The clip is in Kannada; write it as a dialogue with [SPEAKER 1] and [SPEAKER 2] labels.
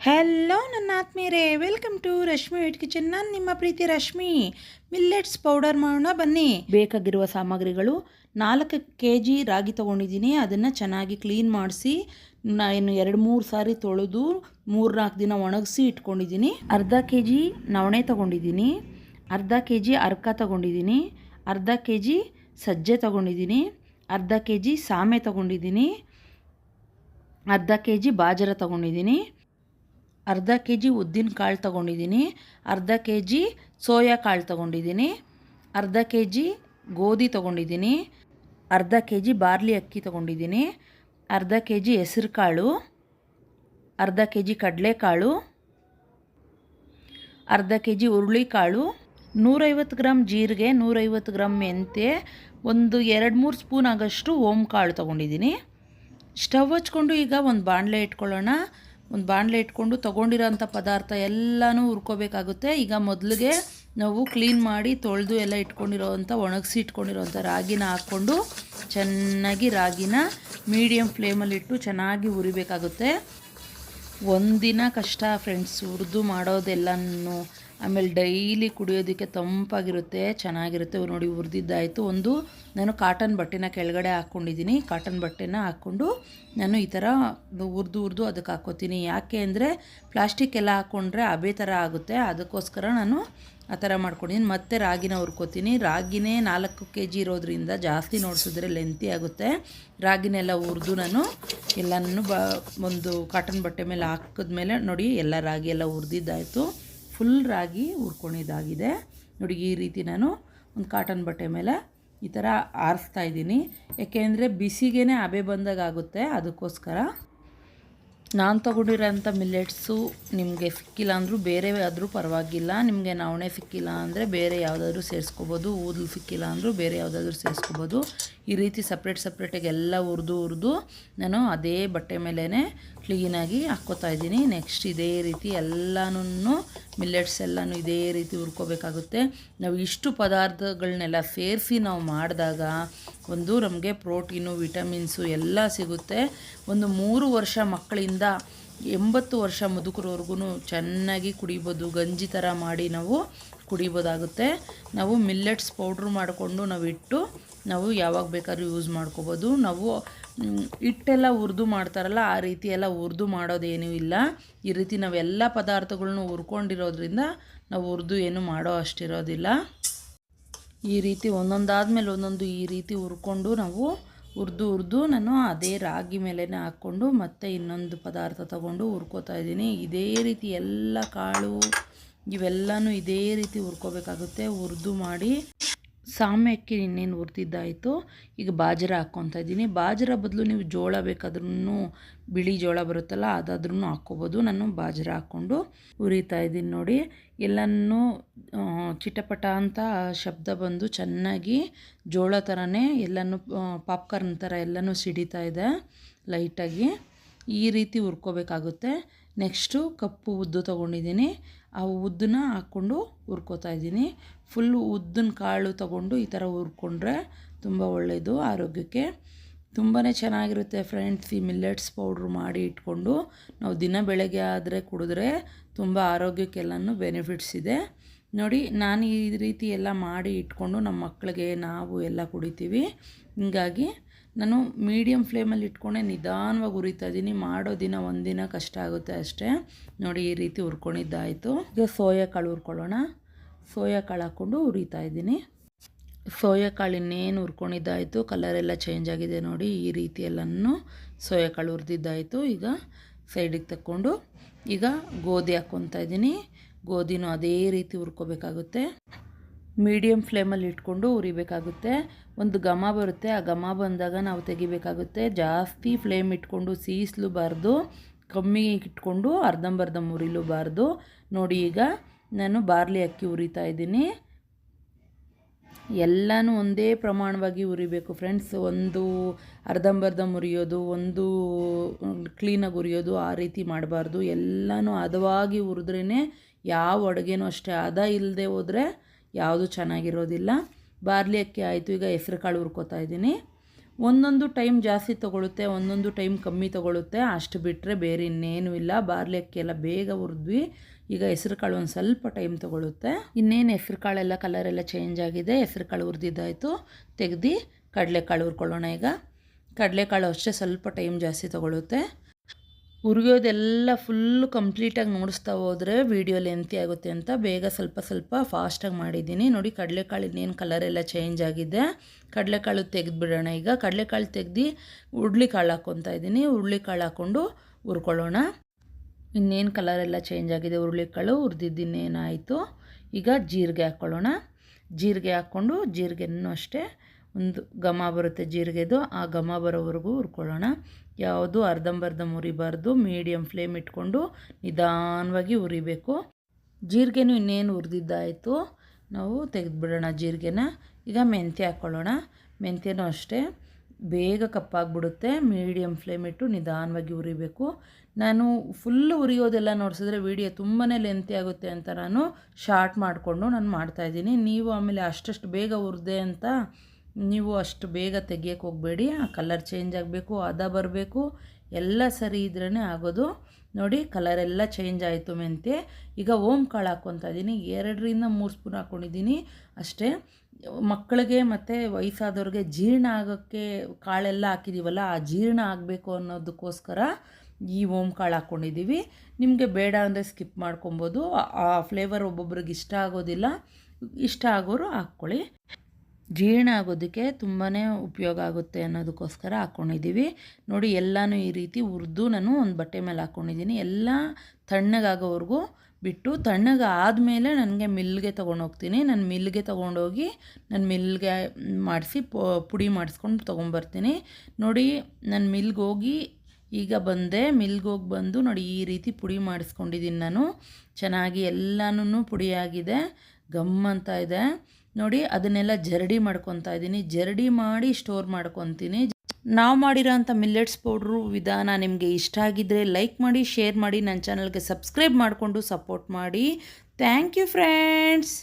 [SPEAKER 1] ಹಲೋ ನನ್ನ ಆತ್ಮೀಯರೇ. Welcome to Rashmi vet kitchen ನಾನು ನಿಮ್ಮ ಪ್ರೀತಿ ರಶ್ಮಿ. ಮಿಲ್ಲೆಟ್ಸ್ ಪೌಡರ್ ಮಾಡೋಣ ಬನ್ನಿ. ಬೇಕಾಗಿರುವ ಸಾಮಗ್ರಿಗಳು ನಾಲ್ಕು ಕೆ ಜಿ ರಾಗಿ ತೊಗೊಂಡಿದ್ದೀನಿ. ಅದನ್ನು ಚೆನ್ನಾಗಿ ಕ್ಲೀನ್ ಮಾಡಿಸಿ ನಾನು ಎರಡು ಮೂರು ಸಾರಿ ತೊಳೆದು, ಮೂರು ನಾಲ್ಕು ದಿನ ಒಣಗಿಸಿ ಇಟ್ಕೊಂಡಿದ್ದೀನಿ. ಅರ್ಧ ಕೆ ಜಿ ನವಣೆ ತೊಗೊಂಡಿದ್ದೀನಿ. ಅರ್ಧ ಕೆ ಜಿ ಅರ್ಕ ತೊಗೊಂಡಿದ್ದೀನಿ. ಅರ್ಧ ಕೆ ಜಿ ಸಜ್ಜೆ ತೊಗೊಂಡಿದ್ದೀನಿ. ಅರ್ಧ ಕೆ ಜಿ ಸಾಮೆ ತೊಗೊಂಡಿದ್ದೀನಿ. ಅರ್ಧ ಕೆ ಜಿ ಬಾಜರ ತಗೊಂಡಿದ್ದೀನಿ. ಅರ್ಧ ಕೆ ಜಿ ಉದ್ದಿನ ಕಾಳು ತೊಗೊಂಡಿದ್ದೀನಿ. ಅರ್ಧ ಕೆ ಜಿ ಸೋಯಾ ಕಾಳು ತಗೊಂಡಿದ್ದೀನಿ. ಅರ್ಧ ಕೆ ಜಿ ಗೋಧಿ ತೊಗೊಂಡಿದ್ದೀನಿ. ಅರ್ಧ ಕೆ ಜಿ ಬಾರ್ಲಿ ಅಕ್ಕಿ ತೊಗೊಂಡಿದ್ದೀನಿ. ಅರ್ಧ ಕೆ ಜಿ ಹೆಸ್ರು ಕಾಳು. ಅರ್ಧ ಕೆ ಜಿ ಕಡಲೆಕಾಳು ಅರ್ಧ ಕೆ ಜಿ ಹುರುಳಿಕಾಳು ನೂರೈವತ್ತು ಗ್ರಾಮ್ ಜೀರಿಗೆ, ನೂರೈವತ್ತು ಗ್ರಾಮ್ ಮೆಂತ್ಯೆ, ಒಂದು ಎರಡು ಮೂರು ಸ್ಪೂನ್ ಆಗೋಷ್ಟು ಓಮ್ ಕಾಳು ತೊಗೊಂಡಿದ್ದೀನಿ. ಸ್ಟವ್ ಹಚ್ಕೊಂಡು ಈಗ ಒಂದು ಬಾಣಲೆ ಇಟ್ಕೊಳ್ಳೋಣ. ಒಂದು ಬಾಣಲೆ ಇಟ್ಕೊಂಡು ತೊಗೊಂಡಿರೋಂಥ ಪದಾರ್ಥ ಎಲ್ಲನೂ ಹುರ್ಕೋಬೇಕಾಗುತ್ತೆ. ಈಗ ಮೊದಲಿಗೆ ನಾವು ಕ್ಲೀನ್ ಮಾಡಿ ತೊಳೆದು ಎಲ್ಲ ಇಟ್ಕೊಂಡಿರೋವಂಥ ಒಣಗಿಸಿ ಇಟ್ಕೊಂಡಿರೋವಂಥ ರಾಗಿನ ಹಾಕ್ಕೊಂಡು ಚೆನ್ನಾಗಿ ರಾಗಿನ ಮೀಡಿಯಮ್ ಫ್ಲೇಮಲ್ಲಿಟ್ಟು ಚೆನ್ನಾಗಿ ಹುರಿಬೇಕಾಗುತ್ತೆ. ಒಂದಿನ ಕಷ್ಟ ಫ್ರೆಂಡ್ಸ್ ಹುರಿದು ಮಾಡೋದೆಲ್ಲನೂ ಆಮೇಲೆ ಡೈಲಿ ಕುಡಿಯೋದಕ್ಕೆ ತಂಪಾಗಿರುತ್ತೆ, ಚೆನ್ನಾಗಿರುತ್ತೆ. ನೋಡಿ ಹುರಿದಿದ್ದಾಯಿತು ಒಂದು ನಾನು ಕಾಟನ್ ಬಟ್ಟೆನ ಕೆಳಗಡೆ ಹಾಕ್ಕೊಂಡಿದ್ದೀನಿ. ಕಾಟನ್ ಬಟ್ಟೆನ ಹಾಕ್ಕೊಂಡು ನಾನು ಈ ಥರ ಹುರಿದು ಹುರಿದು ಅದಕ್ಕೆ ಹಾಕ್ಕೋತೀನಿ. ಯಾಕೆ ಅಂದರೆ ಪ್ಲಾಸ್ಟಿಕ್ ಎಲ್ಲ ಹಾಕ್ಕೊಂಡ್ರೆ ಅಬೇ ಥರ ಆಗುತ್ತೆ. ಅದಕ್ಕೋಸ್ಕರ ನಾನು ಆ ಥರ ಮಾಡ್ಕೊಂಡಿದ್ದೀನಿ. ಮತ್ತೆ ರಾಗಿನ ಹುರ್ಕೋತೀನಿ. ರಾಗಿನೇ ನಾಲ್ಕು ಕೆ ಜಿ ಇರೋದ್ರಿಂದ ಜಾಸ್ತಿ ನೋಡಿಸಿದ್ರೆ ಲೆಂತಿ ಆಗುತ್ತೆ. ರಾಗಿನೆಲ್ಲ ಹುರಿದು ನಾನು ಎಲ್ಲನೂ ಬ ಒಂದು ಕಾಟನ್ ಬಟ್ಟೆ ಮೇಲೆ ಹಾಕಿದ್ಮೇಲೆ ನೋಡಿ ಎಲ್ಲ ರಾಗಿ ಎಲ್ಲ ಹುರಿದಿದ್ದಾಯಿತು ಫುಲ್ ರಾಗಿ ಹುರ್ಕೊಂಡಿದ್ದಾಗಿದೆ. ನೋಡಿ, ಈ ರೀತಿ ನಾನು ಒಂದು ಕಾಟನ್ ಬಟ್ಟೆ ಮೇಲೆ ಈ ಥರ ಆರಿಸ್ತಾ ಇದ್ದೀನಿ. ಯಾಕೆಂದರೆ ಬಿಸಿಗೇ ಹಬೆ ಬಂದಾಗ ಆಗುತ್ತೆ ಅದಕ್ಕೋಸ್ಕರ. ನಾನು ತೊಗೊಂಡಿರೋಂಥ ಮಿಲ್ಲೆಟ್ಸು ನಿಮಗೆ ಸಿಕ್ಕಿಲ್ಲ ಅಂದರೂ ಬೇರೆ ಆದರೂ ಪರವಾಗಿಲ್ಲ. ನಿಮಗೆ ನವಣೆ ಸಿಕ್ಕಿಲ್ಲ ಅಂದರೆ ಬೇರೆ ಯಾವುದಾದ್ರೂ ಸೇರಿಸ್ಕೋಬೋದು, ಊದಲು ಸಿಕ್ಕಿಲ್ಲ ಅಂದರೂ ಬೇರೆ ಯಾವುದಾದ್ರೂ ಸೇರಿಸ್ಕೋಬೋದು. ಈ ರೀತಿ ಸಪ್ರೇಟ್ ಸಪ್ರೇಟಾಗಿ ಎಲ್ಲ ಹುರಿದು ಹುರಿದು ನಾನು ಅದೇ ಬಟ್ಟೆ ಮೇಲೇ ಕ್ಲೀನಾಗಿ ಹಾಕ್ಕೋತಾ ಇದ್ದೀನಿ. ನೆಕ್ಸ್ಟ್ ಇದೇ ರೀತಿ ಎಲ್ಲನೂ ಮಿಲ್ಲೆಟ್ಸ್ ಎಲ್ಲನೂ ಇದೇ ರೀತಿ ಹುರ್ಕೋಬೇಕಾಗುತ್ತೆ. ನಾವು ಇಷ್ಟು ಪದಾರ್ಥಗಳನ್ನೆಲ್ಲ ಸೇರಿಸಿ ನಾವು ಮಾಡಿದಾಗ ಒಂದು ನಮಗೆ ಪ್ರೋಟೀನು, ವಿಟಮಿನ್ಸು ಎಲ್ಲ ಸಿಗುತ್ತೆ. ಒಂದು ಮೂರು ವರ್ಷ ಮಕ್ಕಳಿಂದ ಎಂಬತ್ತು ವರ್ಷ ಮುದುಕರವರೆಗೂ ಚೆನ್ನಾಗಿ ಕುಡಿಬೋದು. ಗಂಜಿ ಥರ ಮಾಡಿ ನಾವು ಕುಡಿಬೋದಾಗುತ್ತೆ. ನಾವು ಮಿಲ್ಲೆಟ್ಸ್ ಪೌಡ್ರ್ ಮಾಡಿಕೊಂಡು ನಾವು ಇಟ್ಟು ನಾವು ಯಾವಾಗ ಬೇಕಾದ್ರೂ ಯೂಸ್ ಮಾಡ್ಕೋಬೋದು. ನಾವು ಹಿಟ್ಟೆಲ್ಲ ಹುರಿದು ಮಾಡ್ತಾರಲ್ಲ, ಆ ರೀತಿ ಎಲ್ಲ ಹುರಿದು ಮಾಡೋದೇನೂ ಇಲ್ಲ. ಈ ರೀತಿ ನಾವೆಲ್ಲ ಪದಾರ್ಥಗಳನ್ನು ಹುರ್ಕೊಂಡಿರೋದ್ರಿಂದ ನಾವು ಹುರಿದು ಏನು ಮಾಡೋ ಅಷ್ಟಿರೋದಿಲ್ಲ. ಈ ರೀತಿ ಒಂದೊಂದಾದ್ಮೇಲೆ ಒಂದೊಂದು ಈ ರೀತಿ ಹುರ್ಕೊಂಡು ನಾವು ಹುರಿದು ಹುರಿದು ನಾನು ಅದೇ ರಾಗಿ ಮೇಲೇ ಹಾಕ್ಕೊಂಡು ಮತ್ತೆ ಇನ್ನೊಂದು ಪದಾರ್ಥ ತಗೊಂಡು ಹುರ್ಕೋತಾ ಇದ್ದೀನಿ. ಇದೇ ರೀತಿ ಎಲ್ಲ ಕಾಳು ಇವೆಲ್ಲನೂ ಇದೇ ರೀತಿ ಹುರ್ಕೋಬೇಕಾಗುತ್ತೆ. ಹುರಿದು ಮಾಡಿ ಸಾಮೆ ಅಕ್ಕಿ ಇನ್ನೇನು ಹುರ್ತಿದ್ದಾಯಿತು ಈಗ ಬಾಜರ ಹಾಕ್ಕೊತಾ ಇದ್ದೀನಿ. ಬಾಜರ ಬದಲು ನೀವು ಜೋಳ ಬೇಕಾದ್ರೂ ಬಿಳಿ ಜೋಳ ಬರುತ್ತಲ್ಲ ಅದಾದ್ರೂ ಹಾಕ್ಕೋಬೋದು. ನಾನು ಬಾಜರ ಹಾಕ್ಕೊಂಡು ಉರಿತಾ ಇದ್ದೀನಿ ನೋಡಿ. ಎಲ್ಲನೂ ಚಿಟಪಟ ಅಂತ ಶಬ್ದ ಬಂದು ಚೆನ್ನಾಗಿ ಜೋಳ ಥರನೇ ಎಲ್ಲನೂ ಪಾಪ್ಕಾರ್ನ್ ಥರ ಎಲ್ಲನೂ ಸಿಡಿತಾ ಇದೆ ಲೈಟಾಗಿ. ಈ ರೀತಿ ಹುರ್ಕೋಬೇಕಾಗುತ್ತೆ. ನೆಕ್ಸ್ಟು ಕಪ್ಪು ಉದ್ದು ತೊಗೊಂಡಿದ್ದೀನಿ. ಆ ಉದ್ದನ್ನ ಹಾಕ್ಕೊಂಡು ಹುರ್ಕೋತಾ ಇದ್ದೀನಿ. ಫುಲ್ಲು ಉದ್ದನ ಕಾಳು ತಗೊಂಡು ಈ ಥರ ಹುರ್ಕೊಂಡ್ರೆ ತುಂಬ ಒಳ್ಳೆಯದು ಆರೋಗ್ಯಕ್ಕೆ. ತುಂಬಾ ಚೆನ್ನಾಗಿರುತ್ತೆ ಫ್ರೆಂಡ್ಸ್ ಈ ಮಿಲ್ಲೆಟ್ಸ್ ಪೌಡ್ರ್ ಮಾಡಿ ಇಟ್ಕೊಂಡು ನಾವು ದಿನ ಬೆಳಗ್ಗೆ ಆದರೆ ಕುಡಿದ್ರೆ ತುಂಬ ಆರೋಗ್ಯಕ್ಕೆಲ್ಲನೂ ಬೆನಿಫಿಟ್ಸ್ ಇದೆ. ನೋಡಿ, ನಾನು ಈ ರೀತಿ ಎಲ್ಲ ಮಾಡಿ ಇಟ್ಕೊಂಡು ನಮ್ಮ ಮಕ್ಕಳಿಗೆ ನಾವು ಎಲ್ಲ ಕುಡಿತೀವಿ. ಹೀಗಾಗಿ ನಾನು ಮೀಡಿಯಮ್ ಫ್ಲೇಮಲ್ಲಿ ಇಟ್ಕೊಂಡೆ, ನಿಧಾನವಾಗಿ ಉರಿತಾ ಇದ್ದೀನಿ. ಮಾಡೋ ದಿನ ಒಂದಿನ ಕಷ್ಟ ಆಗುತ್ತೆ ಅಷ್ಟೇ. ನೋಡಿ, ಈ ರೀತಿ ಹುರ್ಕೊಂಡಿದ್ದಾಯಿತು ಈಗ ಸೋಯಾ ಕಾಳು ಹುರ್ಕೊಳ್ಳೋಣ. ಸೋಯಾ ಕಾಳು ಹಾಕ್ಕೊಂಡು ಹುರಿತಾ ಇದ್ದೀನಿ. ಸೋಯಾ ಕಾಳು ಇನ್ನೇನು ಹುರ್ಕೊಂಡಿದ್ದಾಯಿತು ಕಲರೆಲ್ಲ ಚೇಂಜ್ ಆಗಿದೆ ನೋಡಿ, ಈ ರೀತಿ ಎಲ್ಲನೂ ಸೋಯಾ ಕಾಳು ಹುರಿದಿದ್ದಾಯಿತು ಈಗ ಸೈಡಿಗೆ ತಕ್ಕೊಂಡು ಈಗ ಗೋಧಿ ಹಾಕ್ಕೊತಾ ಇದ್ದೀನಿ. ಗೋಧಿನೂ ಅದೇ ರೀತಿ ಹುರ್ಕೋಬೇಕಾಗುತ್ತೆ. ಮೀಡಿಯಮ್ ಫ್ಲೇಮಲ್ಲಿ ಇಟ್ಕೊಂಡು ಉರಿಬೇಕಾಗುತ್ತೆ ಒಂದು ಘಮ ಬರುತ್ತೆ. ಆ ಘಮ ಬಂದಾಗ ನಾವು ತೆಗಿಬೇಕಾಗುತ್ತೆ. ಜಾಸ್ತಿ ಫ್ಲೇಮ್ ಇಟ್ಕೊಂಡು ಸೀಸ್ಲೂಬಾರ್ದು ಕಮ್ಮಿ ಇಟ್ಕೊಂಡು ಅರ್ಧಂಬರ್ಧ ಮುರಿಲೂಬಾರ್ದು ನೋಡಿ ಈಗ ನಾನು ಬಾರ್ಲಿ ಅಕ್ಕಿ ಉರಿತಾ ಇದ್ದೀನಿ. ಎಲ್ಲನೂ ಒಂದೇ ಪ್ರಮಾಣವಾಗಿ ಉರಿಬೇಕು ಫ್ರೆಂಡ್ಸ್. ಒಂದು ಅರ್ಧಂಬರ್ಧ ಮುರಿಯೋದು, ಒಂದು ಕ್ಲೀನಾಗಿ ಉರಿಯೋದು ಆ ರೀತಿ ಮಾಡಬಾರ್ದು. ಎಲ್ಲನೂ ಹದವಾಗಿ ಹುರಿದ್ರೇ ಯಾವ ಅಡುಗೆನೂ ಅಷ್ಟೇ ಹದ ಇಲ್ಲದೆ ಹೋದರೆ ಯಾವುದು ಚೆನ್ನಾಗಿರೋದಿಲ್ಲ. ಬಾರ್ಲಿ ಅಕ್ಕಿ ಆಯಿತು, ಈಗ ಹೆಸ್ರು ಕಾಳು ಹುರ್ಕೋತಾ ಇದ್ದೀನಿ. ಒಂದೊಂದು ಟೈಮ್ ಜಾಸ್ತಿ ತೊಗೊಳುತ್ತೆ, ಒಂದೊಂದು ಟೈಮ್ ಕಮ್ಮಿ ತೊಗೊಳುತ್ತೆ. ಅಷ್ಟು ಬಿಟ್ಟರೆ ಬೇರೆ ಇನ್ನೇನು ಇಲ್ಲ. ಬಾರ್ಲಿ ಅಕ್ಕಿ ಎಲ್ಲ ಬೇಗ ಹುರಿದ್ವಿ. ಈಗ ಹೆಸ್ರು ಕಾಳು ಒಂದು ಸ್ವಲ್ಪ ಟೈಮ್ ತೊಗೊಳುತ್ತೆ. ಇನ್ನೇನು ಹೆಸ್ರು ಕಲರ್ ಎಲ್ಲ ಚೇಂಜ್ ಆಗಿದೆ, ಹೆಸ್ರು ಕಾಳು ಹುರಿದಿದ್ದಾಯಿತು. ತೆಗ್ದು ಕಡಲೆಕಾಳು ಹುರ್ಕೊಳ್ಳೋಣ ಈಗ. ಕಡಲೆಕಾಳು ಅಷ್ಟೇ ಸ್ವಲ್ಪ ಟೈಮ್ ಜಾಸ್ತಿ ತೊಗೊಳುತ್ತೆ. ಹುರಿಯೋದೆಲ್ಲ ಫುಲ್ಲು ಕಂಪ್ಲೀಟಾಗಿ ನೋಡಿಸ್ತಾ ಹೋದರೆ ವೀಡಿಯೋ ಲೆಂತಿ ಆಗುತ್ತೆ ಅಂತ ಬೇಗ ಸ್ವಲ್ಪ ಸ್ವಲ್ಪ ಫಾಸ್ಟಾಗಿ ಮಾಡಿದ್ದೀನಿ. ನೋಡಿ ಕಡಲೆಕಾಳು ಇನ್ನೇನು ಕಲರ್ ಎಲ್ಲ ಚೇಂಜ್ ಆಗಿದೆ. ಕಡಲೆಕಾಳು ತೆಗೆದುಬಿಡೋಣ ಈಗ. ಕಡಲೆಕಾಳು ತೆಗ್ದು ಕಾಳು ಹಾಕ್ಕೊತಾ ಇದ್ದೀನಿ. ಕಾಳು ಹಾಕ್ಕೊಂಡು ಹುರ್ಕೊಳ್ಳೋಣ. ಇನ್ನೇನು ಕಲರ್ ಎಲ್ಲ ಚೇಂಜ್ ಆಗಿದೆ ಹುರುಳಿಕಾಳು? ಹುರಿದಿದ್ದಿನ್ನೇನಾಯಿತು ಈಗ ಜೀರಿಗೆ ಹಾಕ್ಕೊಳ್ಳೋಣ ಜೀರಿಗೆ ಹಾಕ್ಕೊಂಡು ಜೀರಿಗೆನೂ ಅಷ್ಟೇ. ಒಂದು ಘಮ ಬರುತ್ತೆ ಜೀರಿಗೆದು. ಆ ಘಮ ಬರೋವರೆಗೂ ಹುರ್ಕೊಳ್ಳೋಣ. ಯಾವುದು ಅರ್ಧಂಬರ್ಧ ಉರಿಬಾರ್ದು ಮೀಡಿಯಮ್ ಫ್ಲೇಮ್ ಇಟ್ಕೊಂಡು ನಿಧಾನವಾಗಿ ಉರಿಬೇಕು. ಜೀರಿಗೆನೂ ಇನ್ನೇನು ಉರಿದಿದ್ದಾಯಿತು. ನಾವು ತೆಗೆದುಬಿಡೋಣ ಜೀರಿಗೆನ. ಈಗ ಮೆಂತ್ಯ ಹಾಕ್ಕೊಳ್ಳೋಣ ಮೆಂತ್ಯನೂ ಅಷ್ಟೇ. ಬೇಗ ಕಪ್ಪಾಗ್ಬಿಡುತ್ತೆ. ಮೀಡಿಯಮ್ ಫ್ಲೇಮ್ ಇಟ್ಟು ನಿಧಾನವಾಗಿ ಉರಿಬೇಕು. ನಾನು ಫುಲ್ ಉರಿಯೋದೆಲ್ಲ ನೋಡಿಸಿದ್ರೆ ವೀಡಿಯೋ ತುಂಬಾ ಲೆಂತಿ ಆಗುತ್ತೆ ಅಂತ ನಾನು ಶಾರ್ಟ್ ಮಾಡಿಕೊಂಡು ನಾನು ಮಾಡ್ತಾಯಿದ್ದೀನಿ ನೀವು ಆಮೇಲೆ ಅಷ್ಟಷ್ಟು ಬೇಗ ಉರಿದೆ ಅಂತ ನೀವು ಅಷ್ಟು ಬೇಗ ತೆಗಿಯೋಕೆ ಹೋಗಬೇಡಿ, ಆ ಕಲರ್ ಚೇಂಜ್ ಆಗಬೇಕು, ಅದ ಬರಬೇಕು, ಎಲ್ಲ ಸರಿ ಇದ್ರೇ ಆಗೋದು. ನೋಡಿ ಕಲರೆಲ್ಲ ಚೇಂಜ್ ಆಯಿತು ಮೆಂತೆ. ಈಗ ಓಮ್ ಕಾಳು ಹಾಕ್ಕೊತಾ ಇದ್ದೀನಿ ಎರಡರಿಂದ ಮೂರು ಸ್ಪೂನ್ ಹಾಕ್ಕೊಂಡಿದ್ದೀನಿ ಅಷ್ಟೇ. ಮಕ್ಕಳಿಗೆ ಮತ್ತು ವಯಸ್ಸಾದವ್ರಿಗೆ ಜೀರ್ಣ ಆಗೋಕ್ಕೆ ಕಾಳೆಲ್ಲ ಹಾಕಿದ್ದೀವಲ್ಲ ಆ ಜೀರ್ಣ ಆಗಬೇಕು ಅನ್ನೋದಕ್ಕೋಸ್ಕರ ಈ ಓಮ್ ಕಾಳು ಹಾಕ್ಕೊಂಡಿದ್ದೀವಿ ನಿಮಗೆ ಬೇಡ ಅಂದರೆ ಸ್ಕಿಪ್ ಮಾಡ್ಕೊಬೋದು, ಆ ಫ್ಲೇವರ್ ಒಬ್ಬೊಬ್ರಿಗೆ ಇಷ್ಟ ಆಗೋದಿಲ್ಲ, ಇಷ್ಟ ಆಗೋರು ಹಾಕ್ಕೊಳ್ಳಿ. ಜೀರ್ಣ ಆಗೋದಕ್ಕೆ ತುಂಬಾ ಉಪಯೋಗ ಆಗುತ್ತೆ ಅನ್ನೋದಕ್ಕೋಸ್ಕರ ಹಾಕ್ಕೊಂಡಿದ್ದೀವಿ ನೋಡಿ, ಎಲ್ಲನೂ ಈ ರೀತಿ ಹುರಿದು ನಾನು ಒಂದು ಬಟ್ಟೆ ಮೇಲೆ ಹಾಕ್ಕೊಂಡಿದ್ದೀನಿ ಎಲ್ಲ ತಣ್ಣಗಾಗೋವರೆಗೂ ಬಿಟ್ಟು ತಣ್ಣಗೆ ಆದಮೇಲೆ ನನಗೆ ಮಿಲ್ಗೆ ತೊಗೊಂಡೋಗ್ತೀನಿ. ನಾನು ಮಿಲ್ಗೆ ತೊಗೊಂಡೋಗಿ ನಾನು ಮಿಲ್ಗೆ ಮಾಡಿಸಿ ಪುಡಿ ಮಾಡಿಸ್ಕೊಂಡು ತೊಗೊಂಬರ್ತೀನಿ. ನೋಡಿ, ನಾನು ಮಿಲ್ಗೆ ಹೋಗಿ ಈಗ ಬಂದೆ. ಮಿಲ್ಗೆ ಹೋಗಿ ಬಂದು ನೋಡಿ ಈ ರೀತಿ ಪುಡಿ ಮಾಡಿಸ್ಕೊಂಡಿದ್ದೀನಿ ನಾನು. ಚೆನ್ನಾಗಿ ಎಲ್ಲನೂ ಪುಡಿಯಾಗಿದೆ. ಗಮ್ ಅಂತ ಇದೆ. ನೋಡಿ, ಅದನ್ನೆಲ್ಲ ಜರಡಿ ಮಾಡ್ಕೊತಾ ಇದ್ದೀನಿ. ಜರಡಿ ಮಾಡಿ ಸ್ಟೋರ್ ಮಾಡ್ಕೊತೀನಿ. ನಾವು ಮಾಡಿರೋಂಥ ಮಿಲ್ಲೆಟ್ಸ್ ಪೌಡ್ರು ವಿಧಾನ ನಿಮಗೆ ಇಷ್ಟ ಆಗಿದ್ದರೆ ಲೈಕ್ ಮಾಡಿ ಶೇರ್ ಮಾಡಿ ನನ್ನ ಚಾನಲ್ಗೆ ಸಬ್ಸ್ಕ್ರೈಬ್ ಮಾಡಿಕೊಂಡು ಸಪೋರ್ಟ್ ಮಾಡಿ. Thank you friends